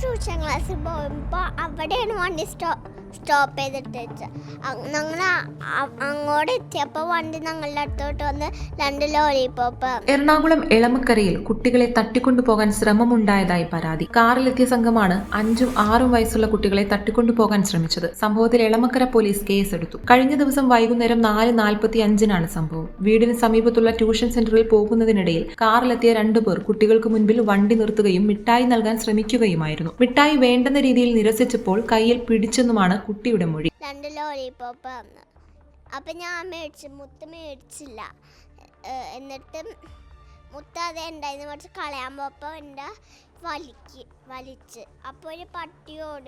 Tuition ക്ലാസ്സിൽ പോകുമ്പോൾ അവിടെയാണ് വണ്ടി സ്റ്റോ സ്റ്റോപ്പ് ചെയ്തിട്ട് വെച്ചത് ഞങ്ങൾ അങ്ങോട്ട് എത്തിയപ്പോൾ വണ്ടി ഞങ്ങളുടെ അടുത്തോട്ട് വന്ന് രണ്ട് ലോലിപോപ്പ്. എറണാകുളം എളമക്കരയിൽ കുട്ടികളെ തട്ടിക്കൊണ്ടുപോകാൻ ശ്രമമുണ്ടായതായി പരാതി. കാറിലെത്തിയ സംഘമാണ് അഞ്ചും ആറും വയസ്സുള്ള കുട്ടികളെ തട്ടിക്കൊണ്ടുപോകാൻ ശ്രമിച്ചത്. സംഭവത്തിൽ എളമക്കര പോലീസ് കേസെടുത്തു. കഴിഞ്ഞ ദിവസം വൈകുന്നേരം നാല് നാൽപ്പത്തി അഞ്ചിനാണ് സംഭവം. വീടിന് സമീപത്തുള്ള ട്യൂഷൻ സെന്ററിൽ പോകുന്നതിനിടയിൽ കാറിലെത്തിയ രണ്ടുപേർ കുട്ടികൾക്ക് മുൻപിൽ വണ്ടി നിർത്തുകയും മിഠായി നൽകാൻ ശ്രമിക്കുകയുമായിരുന്നു. മിഠായി വേണ്ടെന്ന രീതിയിൽ നിരസിച്ചപ്പോൾ കയ്യിൽ പിടിച്ചെന്നുമാണ് കുട്ടിയുടെ മൊഴി. രണ്ട് ലോലിപോപ്പ് വന്ന്. അപ്പം ഞാൻ മേടിച്ചു മുത്ത് മേടിച്ചില്ല. എന്നിട്ടും മുത്ത് അതേ ഉണ്ടായിരുന്നു കുറച്ച് കളയാൻ പോയപ്പോൾ എന്റെ വലിക്ക് വലിച്ച്. അപ്പോൾ ഒരു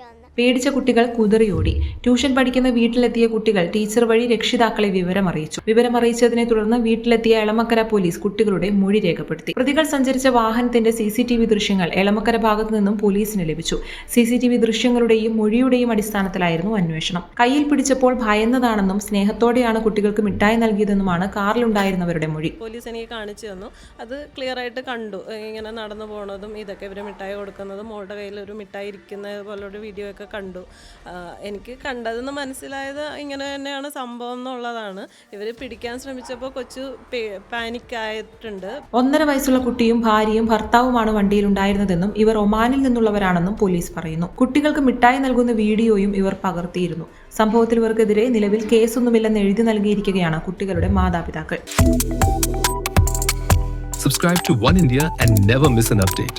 വന്ന്. പേടിച്ച കുട്ടികൾ കുതിറിയോടി ട്യൂഷൻ പഠിക്കുന്ന വീട്ടിലെത്തിയ കുട്ടികൾ ടീച്ചർ വഴി രക്ഷിതാക്കളെ വിവരം അറിയിച്ചു വിവരം അറിയിച്ചതിനെ തുടർന്ന് വീട്ടിലെത്തിയ എളമക്കര പോലീസ് കുട്ടികളുടെ മൊഴി രേഖപ്പെടുത്തി. പ്രതികൾ സഞ്ചരിച്ച വാഹനത്തിന്റെ സി സി ടി വി ദൃശ്യങ്ങൾ എളമക്കര ഭാഗത്തു നിന്നും പോലീസിന് ലഭിച്ചു. സി സി ടി വി ദൃശ്യങ്ങളുടെയും മൊഴിയുടെയും അടിസ്ഥാനത്തിലായിരുന്നു അന്വേഷണം. കയ്യിൽ പിടിച്ചപ്പോൾ ഭയന്നതാണെന്നും സ്നേഹത്തോടെയാണ് കുട്ടികൾക്ക് മിഠായി നൽകിയതെന്നുമാണ് കാറിലുണ്ടായിരുന്നവരുടെ മൊഴി. പോലീസ് എനിക്ക് കാണിച്ചു തന്നു. അത് ക്ലിയർ ആയിട്ട് കണ്ടു. ഇങ്ങനെ നടന്നു പോണതും ഇതൊക്കെ ഇവർ മിഠായി കൊടുക്കുന്നത് മോളുടെ കയ്യിൽ ഒരു മിഠായി ഇരിക്കുന്ന പോലൊരു വീഡിയോ ഒക്കെ കണ്ടു. എനിക്ക് കണ്ടതെന്ന് മനസ്സിലായത് ഇങ്ങനെ തന്നെയാണ് സംഭവം എന്നുള്ളതാണ്. ഇവർ പിടിക്കാൻ ശ്രമിച്ചപ്പോൾ കൊച്ചു പാനിക്കായിട്ടുണ്ട് ഒന്നര വയസ്സുള്ള കുട്ടിയും ഭാര്യയും ഭർത്താവുമാണ് വണ്ടിയിൽ ഉണ്ടായിരുന്നതെന്നും ഇവർ ഒമാനിൽ നിന്നുള്ളവരാണെന്നും പോലീസ് പറയുന്നു. കുട്ടികൾക്ക് മിഠായി നൽകുന്ന വീഡിയോയും ഇവർ പകർത്തിയിരുന്നു. സംഭവത്തിൽ ഇവർക്കെതിരെ നിലവിൽ കേസൊന്നുമില്ലെന്ന് എഴുതി നൽകിയിരിക്കുകയാണ് കുട്ടികളുടെ മാതാപിതാക്കൾ. Subscribe to One India and never miss an update.